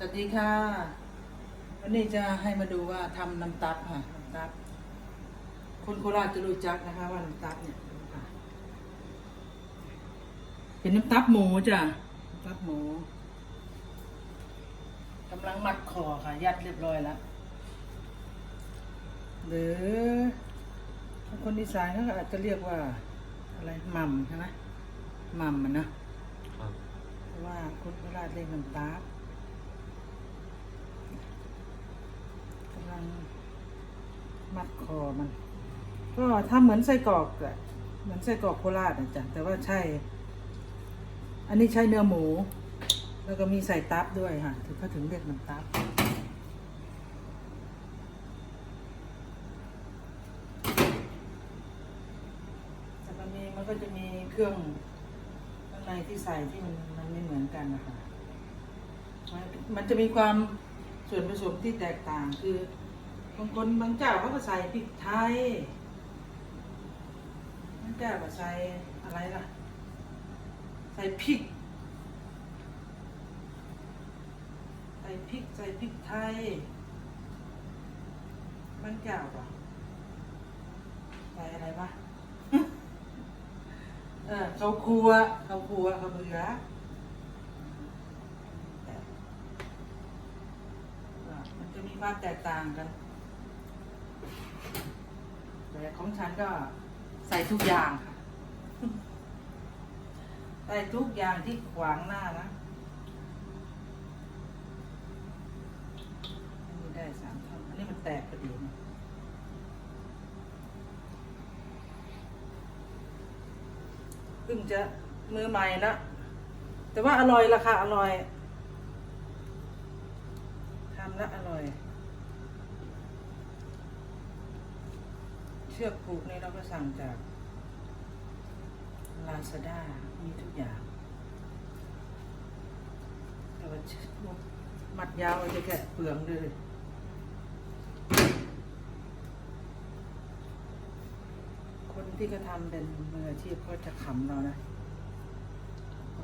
สวัสดีค่ะ วันนี้จะให้มาดูว่าทำน้ำตับค่ะน้ำตับ คนโคราชจะรู้จักนะคะ ว่าน้ำตับเนี่ยดูค่ะเป็นน้ำตับหมูจ้ะน้ำตับหมูกำลังมัดคอค่ะ ยัดเรียบร้อยแล้วหรือถ้าคนอีสานเขาก็อาจจะเรียกว่า อะไรหม่ำใช่ไหมหม่ำมันเนอะครับเพราะว่าคนโคราชเรียกน้ำตาล กำลังมัดคอมัน ก็ทำเหมือนไส้กรอกแหละเหมือนไส้กรอกโคราชนะจ๊ะแต่ว่าใช่ อันนี้ใช้เนื้อหมู แล้วก็มีใส่ตับด้วยค่ะถึงเขาถึงเรียกมันตับแต่มันมีมันก็จะมีเครื่องข้างในที่ใส่ที่มันมันไม่เหมือนกันนะคะมันจะมีความ ส่วนผสมที่แตกต่างคือบางคนบางเจ้าเขาก็ใส่พริกไทยบางเจ้าก็ใส่อะไรล่ะ ใส่พริก ใส่พริกใส่พริกไทยบางเจ้าก็ใส่อะไรบ้างเออเขาครัวเขาครัวเขาเบื่อแต่ว่ามัน จะมีความแตกต่างกัน แต่ของฉันก็ใส่ทุกอย่างค่ะ ใส่ทุกอย่างที่ขวางหน้านะอันนี้ได้สามท่อนอันนี้มันแตกพอดีนะเพิ่งจะมือใหม่แล้วแต่ว่าอร่อยราคาอร่อย แล้วอร่อย เชือกผูกนี่เราก็สั่งจากลาซาด้ามีทุกอย่าง แต่ว่าเชือกมัดยาวจะแค่เปลืองเลยคนที่เขาทำเป็นมืออาชีพก็จะขำเรานะ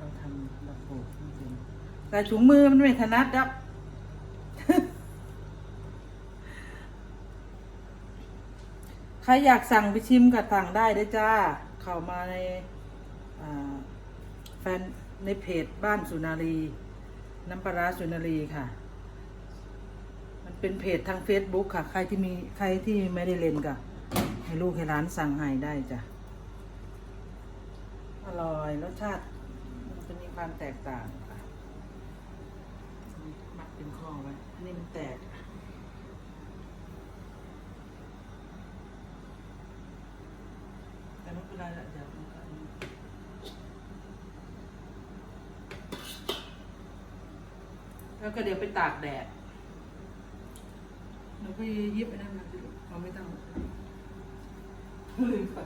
เราทำเราปลูกจริงแต่ถุงมือมันไม่ถนัดดับ ใค รอยากสั่งไปชิมก็สั่งได้เด้อจ้า เข้ามาในแฟนในเพจบ้านสุนารี น้ำปลาร้าสุนารีค่ะ มันเป็นเพจทาง Facebook ค่ะ ใครที่มีใครที่ไม่ได้เล่นก็ให้ลูกให้ร้านสั่งให้ได้จ้ะ อร่อยรสชาติมันจะมีความแตกต่างค่ะมัดเป็นข้อไว้อันนี้มันแตก แต่ไม่เป็นไรละเดี๋ยวมันก็อันนี้แล้วก็เดี๋ยวไปตากแดดเราก็ยิบไอ้นั่นมาสิลูกเราไม่ต้องลืมไป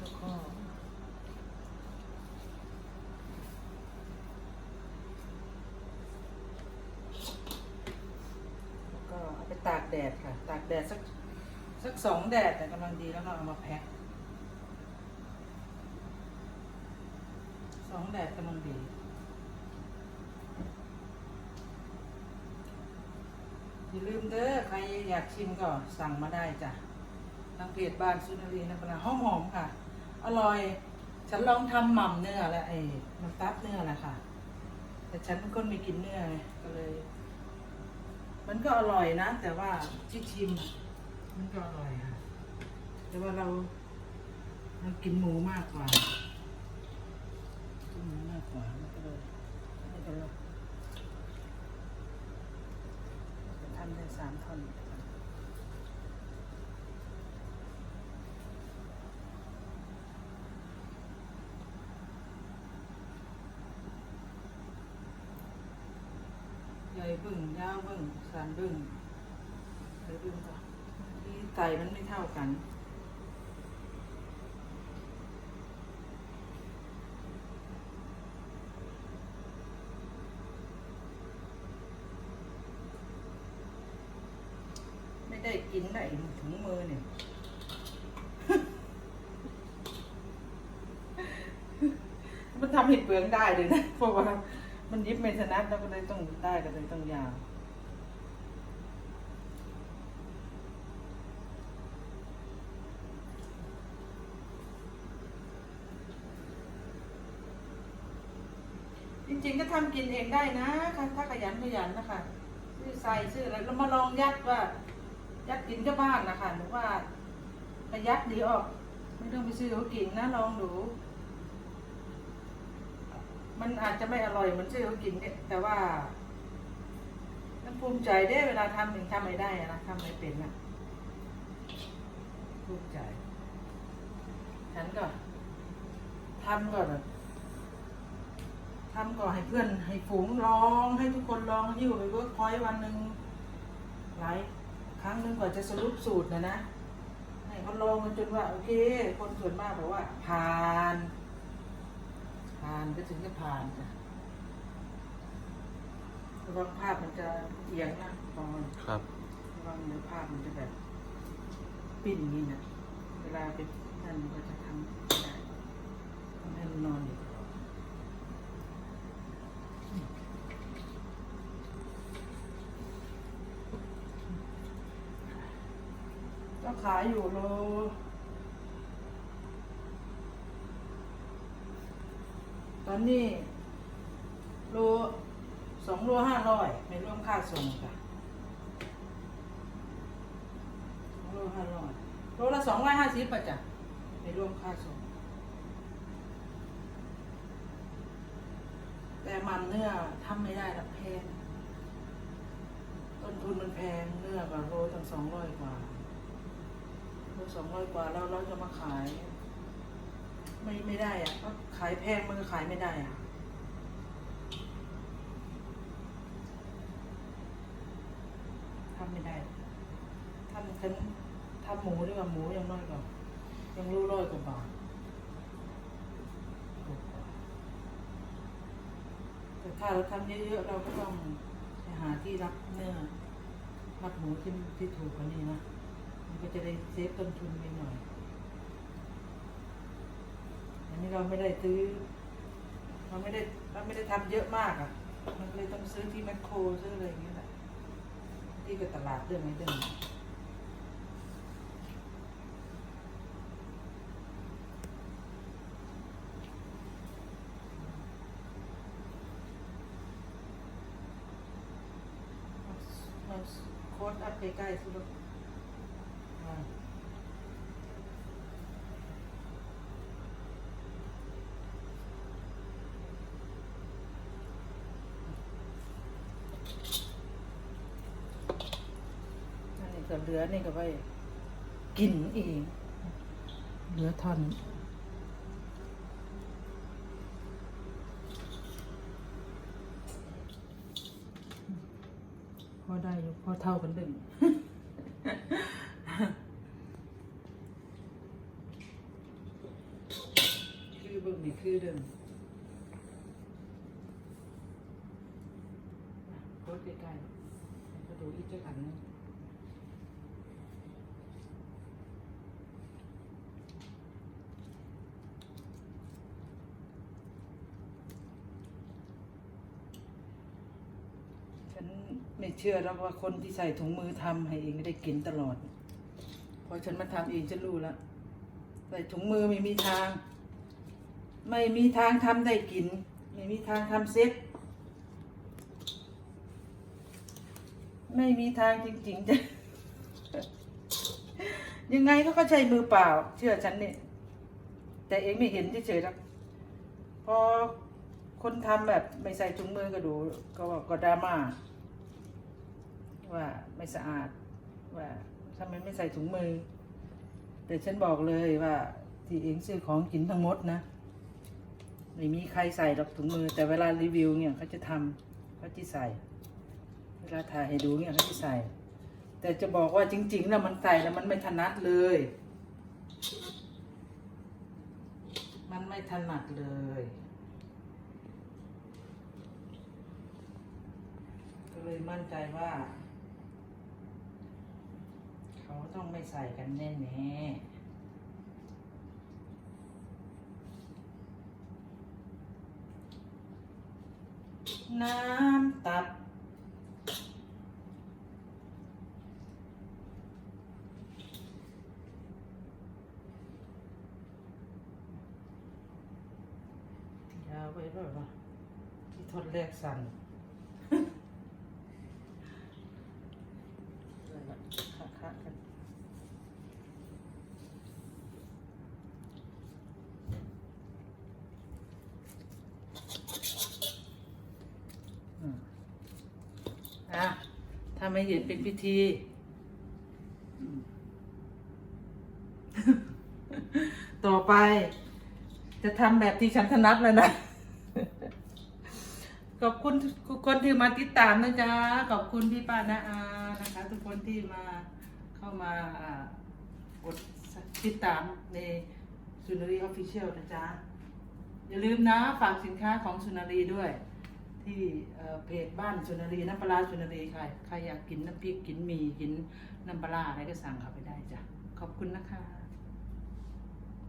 แล้วก็แล้วก็เอาไปตากแดดค่ะ ตากแดดสักสักสองแดดแต่กำลังดีแล้วเราเอามาแพ็คสองแดดกำลังดีอย่าลืมเด้อใครอยากชิมก็สั่งมาได้จ้ะทางเพจบ้านสุนารีนะปะหอมหอมค่ะ อร่อย ฉันลองทำหม่ำเนื้อแล้วไอ้น้ำตับเนื้อแหละค่ะ แต่ฉันเป็นคนไม่กินเนื้อก็เลย มันก็อร่อยนะ แต่ว่าที่ชิม มันก็อร่อยค่ะ แต่ว่าเราเรากินหมูมากกว่ากินหมูมากกว่ามันก็เลยไม่เป็นไรจะทำได้สามท่อน บึ้งยาวบึ้งสันบึ้งไส่บึ้งก่อนที่ใส่มันไม่เท่ากันไม่ได้กินได้ถึงมือเนี่ยมันทำเห็ดเปลืองได้เลยนะเพราะว่า มันยิบไม่ถนัดแล้วก็เลยต้องได้ก็เลยต้องยาวจริงๆก็ทำกินเองได้นะถ้าถ้าขยันขยันนะคะซื้อใส่ซื้ออะไรแล้วมาลองยัดว่า ยัดกินก็บ้านนะคะหรือว่าประยัดดีออก ไม่ต้องไปซื้อเขากินนะลองดู มันอาจจะไม่อร่อยเหมือนซื้อเขากินเนี่ยแต่ว่ามันภูมิใจได้เวลาทำถึงทำไม่ได้นะทำไม่เป็นนะภูมิใจฉันก็ทำก่อนทำก่อนให้เพื่อนให้ฝูงลองให้ทุกคนลองหิ้วไปเวิร์กพอยต์วันหนึ่งหลายครั้งหนึ่งกว่าจะสรุปสูตรนะนะให้เขาลองกันจนว่า โอเค คนส่วนมากบอกว่าผ่าน ผ่านก็ถึงจะผ่านจ้ะระวังภาพมันจะเอียงนะตอนครับระวังเนื้อภาพมันจะแบบปิ้นอย่างนี้นะเวลาไปนั่นมันก็จะทำไม่ได้ทำให้มันนอนอยู่ตลอดก็ขายอยู่โล อนนี้โลสองโลห้าร้อยไม่รวมค่าส่งค่ะสองโลห้าร้อยโลละสองร้อยห้าสิบป่ะจ้ะไม่รวมค่าส่ง แต่มันเนื้อทำไม่ได้ละแพงต้นทุนมันแพงเนื้อกับโลตั้งสองร้อยกว่าโลสองร้อยกว่าแล้วเราจะมาขาย ไม่ไม่ได้อะก็ขายแพงมันก็ขายไม่ได้อะทำไม่ได้ทำฉันทำหมูดีกว่าหมูยังน้อยกว่ายังรู้ร้อยกว่าบาทแต่ถ้าเราทำเยอะๆเราก็ต้องไปหาที่รับเนื้อรับหมูที่ที่ถูกกว่านี้นะมันก็จะได้เซฟต้นทุนไปหน่อย อันนี้เราไม่ได้ซื้อเราไม่ได้เราไม่ได้ทำเยอะมากอะ มันเลยต้องซื้อที่แมคโครซื้ออะไรอย่างเงี้ยแหละที่กับตลาดเรื่องไหนเรื่องโค้ดอัพใกล้ๆสิลูกอ่า อันนี้ก็เหลือนี่ก็ไว้กินเองเหลือท่อนพอได้อยู่พอเท่ากันเดิมคือเบิ่งนี่คือเดิมโคตรใกล้ๆ กระดูกอีกจะขันหนึง ฉันไม่เชื่อแล้วว่าคนที่ใส่ถุงมือทำให้เองได้กินตลอด พอฉันมาทำเองฉันรู้แล้วใส่ถุงมือไม่มีทาง ไม่มีทางทำได้กิน ไม่มีทางทำเซ็ตไม่มีทางจริงๆจะยังไงเขาก็ใช้มือเปล่า เชื่อฉันเนี่ยแต่เองไม่เห็นเฉยๆหรอกพอคนทำแบบไม่ใส่ถุงมือก็ดู ก็ก็ดราม่า ว่าไม่สะอาดว่าทำไมไม่ใส่ถุงมือ แต่ฉันบอกเลยว่าที่เองซื้อของกินทั้งหมดนะไม่มีใครใส่หรอกถุงมือ แต่เวลารีวิวเนี่ยเขาจะทำเขาจะใส่ เวลาถ่ายให้ดูเนี่ยเขาจะใส่ แต่จะบอกว่าจริงๆแล้วมันใส่แล้วมันไม่ถนัดเลย มันไม่ถนัดเลยก็เลยมั่นใจว่า เขาต้องไม่ใส่กันแน่แน่น้ำตับ ยาวไปด้วยวะที่ทดแรกสั่น เลยละคะคะกันอืม อะถ้าไม่เห็นเป็นพิธีต่อไป จะทำแบบที่ฉันถนัดเลยนะ ขอบคุณทุกคนที่มาติดตามนะจ๊ะ ขอบคุณพี่ป้านาอานะคะ ทุกคนที่มาเข้ามาอ่ากดติดตามในสุนารีออฟฟิเชียลนะจ๊ะ อย่าลืมนะ ฝากสินค้าของสุนารีด้วย ที่เพจบ้านสุนารีน้ำปลาร้าสุนารีใครใครอยากกินน้ำพริกกินหมี่กินน้ำปลาร้าอะไรก็สั่งเข้าไปได้จ้ะขอบคุณนะคะ